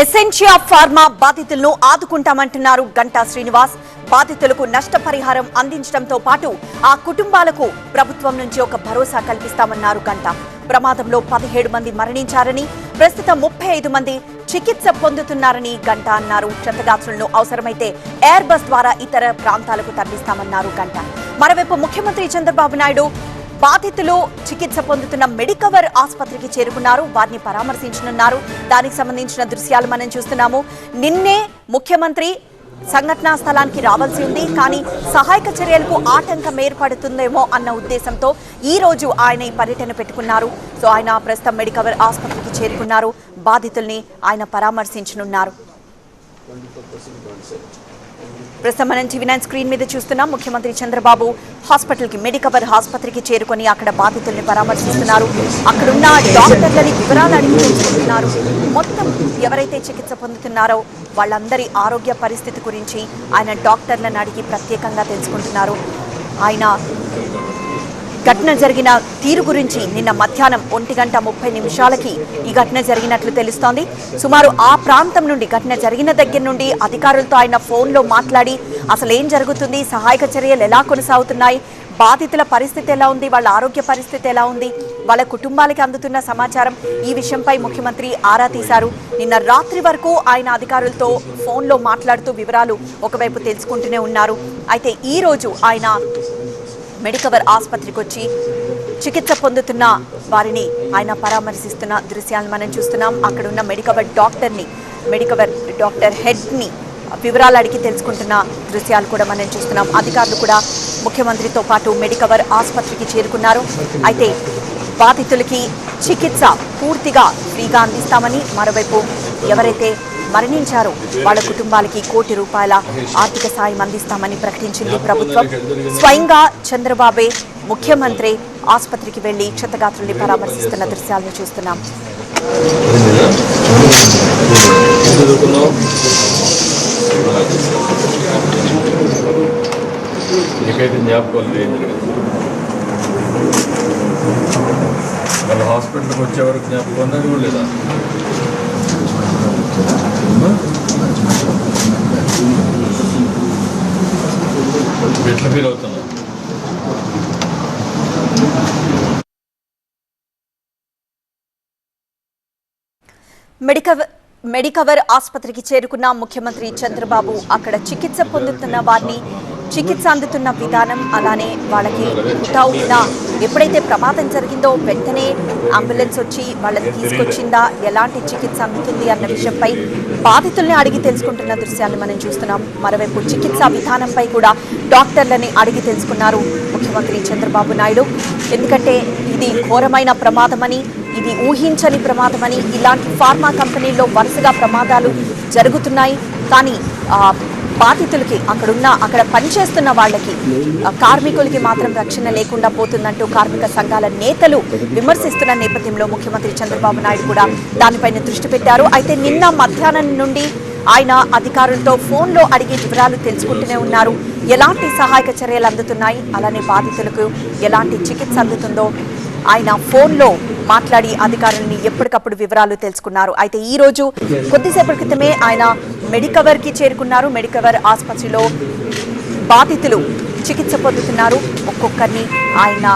Essentia pharma బాధితులను ఆదుకుంటామంటున్నారు గంటా శ్రీనివాస్. బాధితులకు నష్టపరిహారం అందించడంతో పాటు ఆ కుటుంబాలకు ప్రభుత్వం నుంచి ఒక భరోసా కల్పిస్తామన్నారు గంటా. ప్రమాదంలో పదిహేడు మంది మరణించారని ప్రస్తుతం ముప్పై ఐదు మంది చికిత్స పొందుతున్నారని గంట అన్నారు. క్షతగాత్రులను అవసరమైతే ఎయిర్ బస్ ద్వారా ఇతర ప్రాంతాలకు తరలిస్తామన్నారు గంట. మరోవైపు ముఖ్యమంత్రి చంద్రబాబు నాయుడు బాధితులు చికిత్స పొందుతున్న మెడికవర్ ఆసుపత్రికి చేరుకున్నారు. వారిని పరామర్శించనున్నారు. దానికి సంబంధించిన దృశ్యాలు మనం చూస్తున్నాము. నిన్నే ముఖ్యమంత్రి సంఘటనా స్థలానికి రావాల్సి ఉంది. కానీ సహాయక చర్యలకు ఆటంకం ఏర్పడుతుందేమో అన్న ఉద్దేశంతో ఈ రోజు ఆయన ఈ పర్యటన పెట్టుకున్నారు. సో ఆయన ప్రస్తుతం మెడికవర్ ఆసుపత్రికి చేరుకున్నారు. బాధితుల్ని ఆయన పరామర్శించనున్నారు. ప్రస్తుతం మనం టీవీ నైన్ స్క్రీన్ మీద చూస్తున్నాం. ముఖ్యమంత్రి చంద్రబాబు హాస్పిటల్కి మెడికవర్ ఆసుపత్రికి చేరుకొని అక్కడ బాధితుల్ని పరామర్శిస్తున్నారు. అక్కడున్న డాక్టర్లని వివరాలు అడిగి తెలుసుకుంటున్నారు. మొత్తం ఎవరైతే చికిత్స పొందుతున్నారో వాళ్ళందరి ఆరోగ్య పరిస్థితి గురించి ఆయన డాక్టర్లను అడిగి ప్రత్యేకంగా తెలుసుకుంటున్నారు. ఆయన ఘటన జరిగిన తీరు గురించి నిన్న మధ్యాహ్నం ఒంటి గంట ముప్పై నిమిషాలకి ఈ ఘటన జరిగినట్లు తెలుస్తోంది. సుమారు ఆ ప్రాంతం నుండి ఘటన జరిగిన దగ్గర నుండి అధికారులతో ఆయన ఫోన్లో మాట్లాడి అసలు ఏం జరుగుతుంది? సహాయక చర్యలు ఎలా కొనసాగుతున్నాయి? బాధితుల పరిస్థితి ఎలా ఉంది? వాళ్ళ ఆరోగ్య పరిస్థితి ఎలా ఉంది? వాళ్ళ కుటుంబాలకి అందుతున్న సమాచారం. ఈ విషయంపై ముఖ్యమంత్రి ఆరా తీశారు. నిన్న రాత్రి వరకు ఆయన అధికారులతో ఫోన్లో మాట్లాడుతూ వివరాలు ఒకవైపు తెలుసుకుంటూనే ఉన్నారు. అయితే ఈరోజు ఆయన మెడికవర్ ఆసుపత్రికి వచ్చి చికిత్స పొందుతున్న వారిని ఆయన పరామర్శిస్తున్న దృశ్యాలను మనం చూస్తున్నాం. అక్కడ ఉన్న మెడికవర్ డాక్టర్ని మెడికవర్ డాక్టర్ హెడ్ని వివరాలు అడిగి తెలుసుకుంటున్న దృశ్యాలు కూడా మనం చూస్తున్నాం. అధికారులు కూడా ముఖ్యమంత్రితో పాటు మెడికవర్ ఆసుపత్రికి చేరుకున్నారు. అయితే బాధితులకి చికిత్స పూర్తిగా ఫ్రీగా అందిస్తామని మరోవైపు ఎవరైతే మరణించారు. వాళ్ళ కుటుంబాలకి కోటి రూపాయల ఆర్థిక సాయం అందిస్తామని ప్రకటించింది ప్రభుత్వం. స్వయంగా చంద్రబాబే ముఖ్యమంత్రి ఆసుపత్రికి వెళ్ళి క్షతగాత్రుల్ని పరామర్శిస్తున్న దృశ్యాలను చూస్తున్నాం. నీకైతే జ్ఞాపకాలు వాళ్ళ హాస్పిటల్కి వచ్చే వరకు జ్ఞాపకం ఉన్నది కూడా లేదా ఎట్లా ఫీల్ మెడికవర్ మెడికవర్ ఆసుపత్రికి చేరుకున్న ముఖ్యమంత్రి చంద్రబాబు అక్కడ చికిత్స పొందుతున్న వారిని చికిత్స అందుతున్న విధానం అలానే వాళ్ళకి హుటాహుటిన ఎప్పుడైతే ప్రమాదం జరిగిందో వెంటనే అంబులెన్స్ వచ్చి వాళ్ళని తీసుకొచ్చిందా? ఎలాంటి చికిత్స అందుతుంది అన్న విషయంపై బాధితుల్ని అడిగి తెలుసుకుంటున్న దృశ్యాన్ని మనం చూస్తున్నాం. మరోవైపు చికిత్సా విధానంపై కూడా డాక్టర్లని అడిగి తెలుసుకున్నారు ముఖ్యమంత్రి చంద్రబాబు నాయుడు. ఎందుకంటే ఇది ఘోరమైన ప్రమాదమని ఇది ఊహించని ప్రమాదమని ఇలాంటి ఫార్మా కంపెనీల్లో వరుసగా ప్రమాదాలు జరుగుతున్నాయి. కానీ బాధితులకి అక్కడున్న అక్కడ పనిచేస్తున్న వాళ్ళకి కార్మికులకి మాత్రం రక్షణ లేకుండా పోతుందంటూ కార్మిక సంఘాల నేతలు విమర్శిస్తున్న నేపథ్యంలో ముఖ్యమంత్రి చంద్రబాబు నాయుడు కూడా దానిపైన దృష్టి పెట్టారు. అయితే నిన్న మధ్యాహ్నం నుండి ఆయన అధికారులతో ఫోన్లో అడిగి వివరాలు తెలుసుకుంటూనే ఉన్నారు. ఎలాంటి సహాయక చర్యలు అందుతున్నాయి? అలానే బాధితులకు ఎలాంటి చికిత్స అందుతుందో ఆయన ఫోన్లో మాట్లాడి అధికారులని ఎప్పటికప్పుడు వివరాలు తెలుసుకున్నారు. అయితే ఈ రోజు కొద్దిసేపటి క్రితమే ఆయన మెడికవర్కి చేరుకున్నారు. మెడికవర్ ఆసుపత్రిలో బాధితులు చికిత్స పొందుతున్నారు. ఒక్కొక్కరిని ఆయన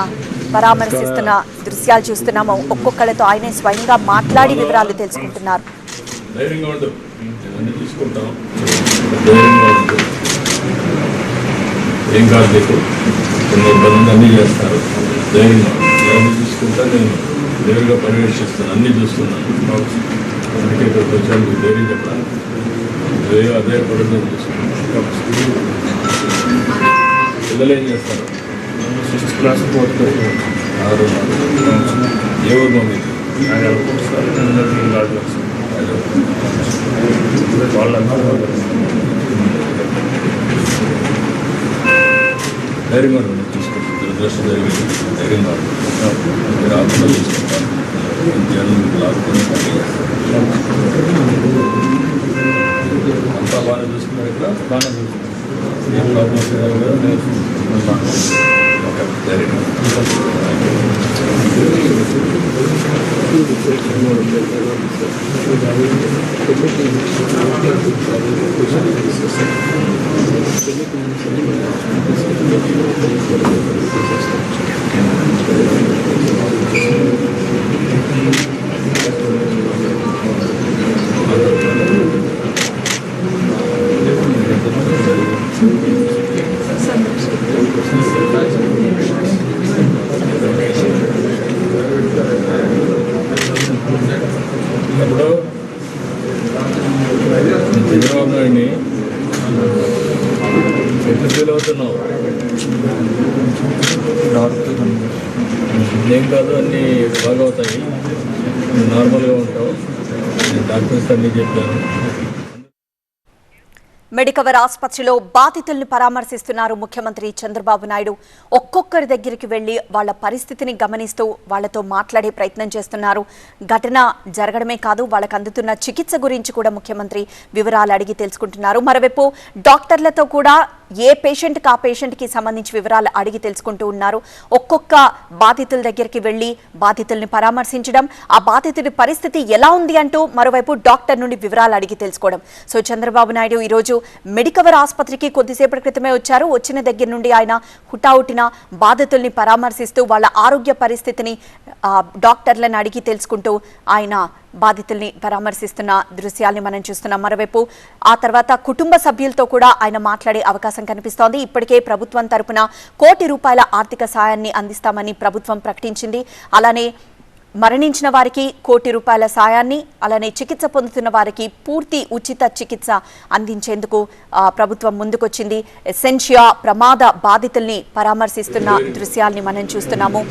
పరామర్శిస్తున్న దృశ్యాలు చూస్తున్నాము. ఒక్కొక్కరితో ఆయనే స్వయంగా మాట్లాడి వివరాలు తెలుసుకుంటున్నారు. ఏం కాదు నీకు కొన్ని ఇబ్బందులు అన్నీ చేస్తారు. ధైర్యంగా ఉండు. ఇవన్నీ చూసుకుంటా నేను నేరుగా పర్యవేక్షిస్తాను అన్నీ చూస్తున్నాను. అందుకే ఇక్కడికి వచ్చాను మీకు ధైర్యం చెప్పడానికి అదే అదే పడుతుంది చూసుకుంటాను పిల్లలు ఏం చేస్తారు? Sixth class fourth class. ఆరు. ఏ ఊరు గాడు వాళ్ళందరూ ధైర్యంగా ఉండండి చూసుకుంటాను దురదృష్టం జరిగింది ధైర్యంగా ఉండండి మీరు ఆత్మ చూసుకుంటాను జనం మీకు లాక్కుని పని చేస్తారు. అంతా బాగానే చూసుకున్నారు ఇక్కడ బాగానే చూసుకుంటారు ఏ ప్రాబ్లమ్స్ లేదు కదా ఓకే ధైర్యంగా ఇప్పుడు చంద్రబాబు నాయుడిని ఎట్లా ఫీల్ అవుతున్నావు ఏం కాదు అన్నీ బాగా అవుతాయి నార్మల్గా ఉంటావు. డాక్టర్స్ అన్నీ చెప్పాను. మెడికవర్ ఆసుపత్రిలో బాధితుల్ని పరామర్శిస్తున్నారు ముఖ్యమంత్రి చంద్రబాబు నాయుడు. ఒక్కొక్కరి దగ్గరికి వెళ్ళి వాళ్ళ పరిస్థితిని గమనిస్తూ వాళ్ళతో మాట్లాడే ప్రయత్నం చేస్తున్నారు. ఘటన జరగడమే కాదు వాళ్ళకు అందుతున్న చికిత్స గురించి కూడా ముఖ్యమంత్రి వివరాలు అడిగి తెలుసుకుంటున్నారు. మరోవైపు డాక్టర్లతో కూడా ఏ పేషెంట్కి ఆ పేషెంట్కి సంబంధించి వివరాలు అడిగి తెలుసుకుంటూ ఉన్నారు? ఒక్కొక్క బాధితుల దగ్గరికి వెళ్ళి బాధితుల్ని పరామర్శించడం ఆ బాధితుడి పరిస్థితి ఎలా ఉంది అంటూ మరోవైపు డాక్టర్ నుండి వివరాలు అడిగి తెలుసుకోవడం. సో చంద్రబాబు నాయుడు ఈరోజు మెడికవర్ ఆసుపత్రికి కొద్దిసేపటి క్రితమే వచ్చారు. వచ్చిన దగ్గర నుండి ఆయన హుటాహుటిన బాధితుల్ని పరామర్శిస్తూ వాళ్ళ ఆరోగ్య పరిస్థితిని డాక్టర్లను అడిగి తెలుసుకుంటూ ఆయన బాధితుల్ని పరామర్శిస్తున్న దృశ్యాల్ని మనం చూస్తున్నాం. మరోవైపు ఆ తర్వాత కుటుంబ సభ్యులతో కూడా ఆయన మాట్లాడే అవకాశం కనిపిస్తోంది. ఇప్పటికే ప్రభుత్వం తరపున కోటి రూపాయల ఆర్థిక సాయాన్ని అందిస్తామని ప్రభుత్వం ప్రకటించింది. అలానే మరణించిన వారికి కోటి రూపాయల సాయాన్ని అలానే చికిత్స పొందుతున్న వారికి పూర్తి ఉచిత చికిత్స అందించేందుకు ప్రభుత్వం ముందుకొచ్చింది. ఎసెన్షియా ప్రమాద బాధితుల్ని పరామర్శిస్తున్న దృశ్యాల్ని మనం చూస్తున్నాము.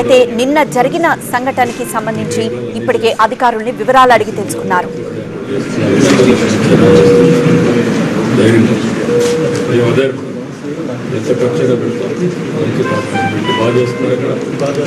అయితే నిన్న జరిగిన సంఘటనకి సంబంధించి ఇప్పటికే అధికారుల్ని వివరాలు అడిగి తెలుసుకున్నారు. ధైర్యంగా ఎంత ఖర్చుగా పెడతాం మంచి బాగా చేస్తున్నారు ఇక్కడ బాగా